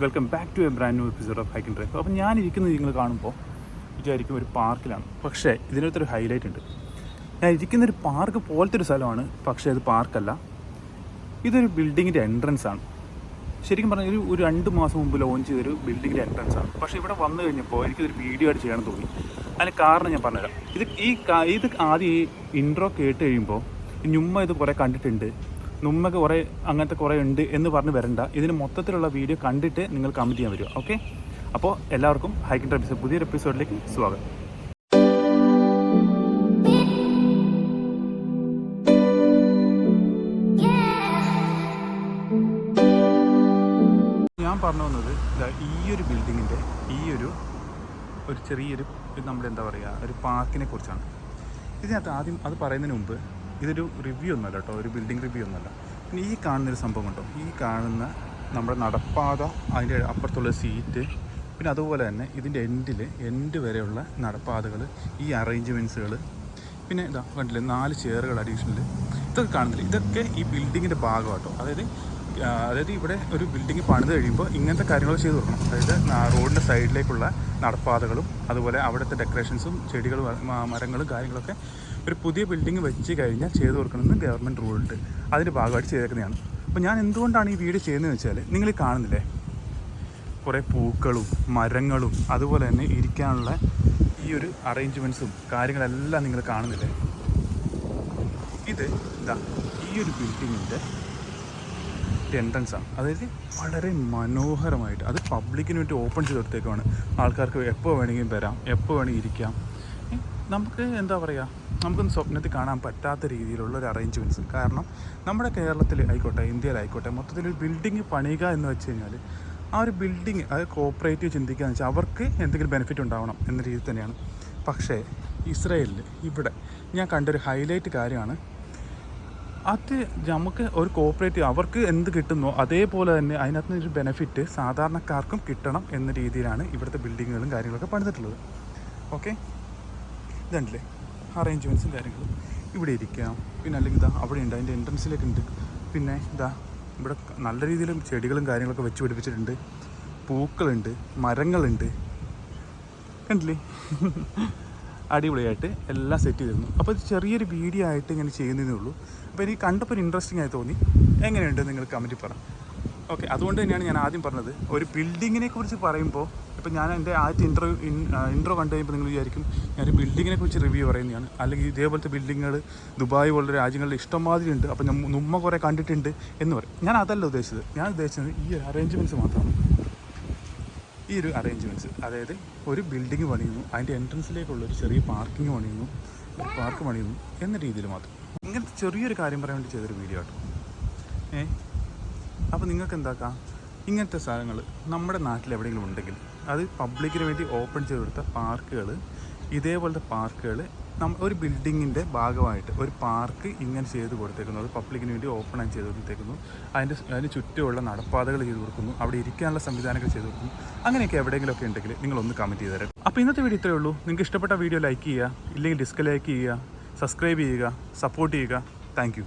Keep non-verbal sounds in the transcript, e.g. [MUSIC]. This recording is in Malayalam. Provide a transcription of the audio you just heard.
Welcome back to a brand new episode of hiking drive അപ്പോൾ ഞാനിരിക്കുന്നത് നിങ്ങൾ കാണുമ്പോൾ വിചാരിക്കും ഒരു പാർക്കിലാണ്. പക്ഷേ ഇതിനകത്തൊരു ഹൈലൈറ്റ് ഉണ്ട്. ഞാൻ ഇരിക്കുന്ന ഒരു പാർക്ക് പോലത്തെ ഒരു സ്ഥലമാണ് പക്ഷേ അത് പാർക്കല്ല. ഇതൊരു ബിൽഡിങ്ങിന്റെ എൻട്രൻസ് ആണ്. ശരിക്കും പറഞ്ഞാൽ ഒരു ഒരു രണ്ട് മാസം മുമ്പ് ലോഞ്ച് ചെയ്തൊരു ബിൽഡിങ്ങിന്റെ എൻട്രൻസ് ആണ്. പക്ഷേ ഇവിടെ വന്നു കഴിഞ്ഞപ്പോൾ എനിക്കിതൊരു വീഡിയോ ആയിട്ട് ചെയ്യാൻ തോന്നി. അതിന് കാരണം ഞാൻ പറഞ്ഞുതരാം. ഇത് ഈ ഇത് ആദ്യം ഈ ഇൻട്രോ കേട്ട് കഴിയുമ്പോൾ ഞുമ്മ ഇത് കുറേ കണ്ടിട്ടുണ്ട്. നുമ്മക്ക് കുറേ അങ്ങനത്തെ കുറേ ഉണ്ട് എന്ന് പറഞ്ഞ് വരണ്ട. ഇതിന് മൊത്തത്തിലുള്ള വീഡിയോ കണ്ടിട്ട് നിങ്ങൾ കമന്റ് ചെയ്യാൻ വരും. ഓക്കെ അപ്പോൾ എല്ലാവർക്കും ഹൈക്കിംഗ് എപ്പിസോഡ് പുതിയൊരു എപ്പിസോഡിലേക്ക് സ്വാഗതം. ഞാൻ പറഞ്ഞു വന്നത് ഈ ഒരു ബിൽഡിങ്ങിന്റെ ഈ ഒരു ഒരു ചെറിയൊരു നമ്മുടെ എന്താ പറയുക ഒരു പാർക്കിനെ കുറിച്ചാണ്. ഇതിനകത്ത് ആദ്യം അത് പറയുന്നതിന് മുമ്പ് ഇതൊരു റിവ്യൂ ഒന്നുമല്ല കേട്ടോ ഒരു ബിൽഡിംഗ് റിവ്യൂ ഒന്നുമല്ല. പിന്നെ ഈ കാണുന്നൊരു സംഭവം ഉണ്ടോ ഈ കാണുന്ന നമ്മുടെ നടപ്പാത അതിന്റെ അപ്പുറത്തുള്ള സീറ്റ് പിന്നെ അതുപോലെ തന്നെ ഇതിന്റെ എൻഡിൽ എൻഡ് വരെയുള്ള നടപ്പാതകൾ ഈ അറേഞ്ച്മെന്റ്സുകൾ പിന്നെ ഇതാ കണ്ടില്ലേ നാല് ചെയറുകൾ അഡീഷണൽ ഇതൊക്കെ കാണുന്നില്ല? ഇതൊക്കെ ഈ ബിൽഡിങ്ങിന്റെ ഭാഗമാട്ടോ അതായത് അതായത് ഇവിടെ ഒരു ബിൽഡിംഗ് പണിത് കഴിയുമ്പോൾ ഇങ്ങനത്തെ കാര്യങ്ങൾ ചെയ്തു കൊടുക്കണം. അതായത് റോഡിന്റെ സൈഡിലേക്കുള്ള നടപ്പാതകളും അതുപോലെ അവിടുത്തെ ഡെക്കറേഷൻസും ചെടികളും മരങ്ങളും കാര്യങ്ങളൊക്കെ ഒരു പുതിയ ബിൽഡിംഗ് വെച്ച് കഴിഞ്ഞാൽ ചെയ്തു കൊടുക്കണമെന്ന് ഗവൺമെന്റ് റൂളുണ്ട് അതിന്റെ ഭാഗമായിട്ട് ചെയ്തേക്കുന്നതാണ്. അപ്പോൾ ഞാൻ എന്തുകൊണ്ടാണ് ഈ വീഡിയോ ചെയ്യുന്നതെന്ന് വെച്ചാൽ നിങ്ങൾ കാണുന്നില്ലേ? കുറേ പൂക്കളും മരങ്ങളും അതുപോലെ തന്നെ ഇരിക്കാനുള്ള ഈ ഒരു അറേഞ്ച്മെന്റ്സും കാര്യങ്ങളെല്ലാം നിങ്ങൾ കാണുന്നില്ലേ? ഇത് ഇതാ ഈ ഒരു ബിൽഡിങ്ങിന്റെ എൻട്രൻസ് ആണ് അതായത് വളരെ മനോഹരമായിട്ട് അത് പബ്ലിക്കിന് വേണ്ടി ഓപ്പൺ ചെയ്ത് കൊടുത്തേക്കാണ് ആൾക്കാർക്ക് എപ്പോൾ വേണമെങ്കിലും വരാം എപ്പോൾ വേണമെങ്കിൽ ഇരിക്കാം. നമുക്ക് എന്താ പറയുക നമുക്കൊന്ന് സ്വപ്നത്തിൽ കാണാൻ പറ്റാത്ത രീതിയിലുള്ള ഒരു അറേഞ്ച്മെന്റ്സ് കാരണം നമ്മുടെ കേരളത്തിൽ ആയിക്കോട്ടെ ഇന്ത്യയിലായിക്കോട്ടെ മൊത്തത്തിൽ ഒരു ബിൽഡിംഗ് പണിയുക എന്ന് വെച്ച് കഴിഞ്ഞാൽ ആ ഒരു ബിൽഡിംഗ് അത് കോപ്പറേറ്റീവ് ചിന്തിക്കുക എന്ന് വെച്ചാൽ അവർക്ക് എന്തെങ്കിലും ബെനിഫിറ്റ് ഉണ്ടാവണം എന്ന രീതിയിൽ തന്നെയാണ്. പക്ഷേ ഇസ്രയേലിൽ ഇവിടെ ഞാൻ കണ്ടൊരു ഹൈലൈറ്റ് കാര്യമാണ്. അത് നമുക്ക് ഒരു കോപ്പറേറ്റീവ് അവർക്ക് എന്ത് കിട്ടുന്നോ അതേപോലെ തന്നെ അതിനകത്ത് ഒരു ബെനിഫിറ്റ് സാധാരണക്കാർക്കും കിട്ടണം എന്ന രീതിയിലാണ് ഇവിടുത്തെ ബിൽഡിങ്ങുകളും കാര്യങ്ങളൊക്കെ പണിതിട്ടുള്ളത്. ഓക്കെ ഇതുണ്ടല്ലേ അറേഞ്ച്മെന്റ്സും കാര്യങ്ങളും. ഇവിടെ ഇരിക്കാം പിന്നെ അല്ലെങ്കിൽ ഇതാ അവിടെ ഉണ്ട്. അതിന്റെ എൻട്രൻസിലേക്ക് ഉണ്ട്. പിന്നെ ഇതാ ഇവിടെ നല്ല രീതിയിലും ചെടികളും കാര്യങ്ങളൊക്കെ വെച്ച് പിടിപ്പിച്ചിട്ടുണ്ട്. പൂക്കളുണ്ട്. മരങ്ങളുണ്ട്. കണ്ടില്ലേ? [LAUGHS] അടിപൊളിയായിട്ട് എല്ലാം സെറ്റ് ചെയ്തിരുന്നു. അപ്പോൾ ചെറിയൊരു വീഡിയോ ആയിട്ട് ഇങ്ങനെ ചെയ്യുന്നതേ ഉള്ളൂ. അപ്പോൾ എനിക്ക് കണ്ടപ്പോൾ ഒരു ഇൻട്രസ്റ്റിംഗ് ആയി തോന്നി. എങ്ങനെയുണ്ട് നിങ്ങൾ കമന്റിൽ പറ. ഓക്കെ അതുകൊണ്ട് തന്നെയാണ് ഞാൻ ആദ്യം പറഞ്ഞത്. ഒരു ബിൽഡിങ്ങിനെ കുറിച്ച് പറയുമ്പോൾ ഇപ്പോൾ ഞാൻ എന്റെ ആദ്യത്തെ ഇന്റർവ്യൂ ഇൻട്രോ കണ്ടു കഴിയുമ്പോൾ നിങ്ങൾ വിചാരിക്കും ഞാൻ ഒരു ബിൽഡിങ്ങിനെ കുറിച്ച് റിവ്യൂ പറയുന്നതാണ്. അല്ലെങ്കിൽ ഇതേപോലത്തെ ബിൽഡിങ്ങുകൾ ദുബായ് പോലുള്ള രാജ്യങ്ങളിൽ ഇഷ്ടംമാതിരി ഉണ്ട് അപ്പോൾ ഞാൻ നുമ്മ കുറേ കണ്ടിട്ടുണ്ട് എന്ന് പറയും. ഞാൻ അതല്ല ഉദ്ദേശിച്ചത്. ഞാൻ ഉദ്ദേശിച്ചത് ഈ ഒരു അറേഞ്ച്മെന്റ്സ് മാത്രമാണ്. ഈ ഒരു അറേഞ്ച്മെന്റ്സ് അതായത് ഒരു ബിൽഡിംഗ് പണിയുന്നു. അതിന്റെ എൻട്രൻസിലേക്കുള്ള ഒരു ചെറിയ പാർക്കിംഗ് പണിയുന്നു. പാർക്ക് പണിയുന്നു. എന്ന രീതിയിൽ മാത്രം. ഇങ്ങനത്തെ ചെറിയൊരു കാര്യം പറയാൻ വേണ്ടി ചെയ്തൊരു വീഡിയോ കേട്ടോ ഏ? അപ്പോൾ നിങ്ങൾക്ക് എന്താക്കാം? ഇങ്ങനത്തെ സ്ഥലങ്ങൾ നമ്മുടെ നാട്ടിൽ എവിടെയെങ്കിലും ഉണ്ടെങ്കിൽ അത് പബ്ലിക്കിന് വേണ്ടി ഓപ്പൺ ചെയ്ത് കൊടുത്ത പാർക്കുകൾ ഇതേപോലത്തെ പാർക്കുകൾ ഒരു ബിൽഡിങ്ങിന്റെ ഭാഗമായിട്ട് ഒരു പാർക്ക് ഇങ്ങനെ ചെയ്ത് കൊടുത്തേക്കുന്നു. അത് പബ്ലിക്കിന് വേണ്ടി ഓപ്പൺ ആയി ചെയ്ത് കൊടുത്തേക്കുന്നു. അതിന്റെ അതിന് ചുറ്റുമുള്ള നടപ്പാതകൾ ചെയ്ത് കൊടുക്കുന്നു. അവിടെ ഇരിക്കാനുള്ള സംവിധാനങ്ങൾ ചെയ്ത് കൊടുക്കുന്നു. അങ്ങനെയൊക്കെ എവിടെയെങ്കിലുമൊക്കെ ഉണ്ടെങ്കിൽ നിങ്ങളൊന്ന് കമന്റ് ചെയ്ത് തരാം. അപ്പോൾ ഇന്നത്തെ വീഡിയോ ഇത്രയേ ഉള്ളൂ. നിങ്ങൾക്ക് ഇഷ്ടപ്പെട്ട വീഡിയോ ലൈക്ക് ചെയ്യുക ഇല്ലെങ്കിൽ ഡിസ്ക് ലൈക്ക് ചെയ്യുക സബ്സ്ക്രൈബ് ചെയ്യുക സപ്പോർട്ട് ചെയ്യുക. താങ്ക്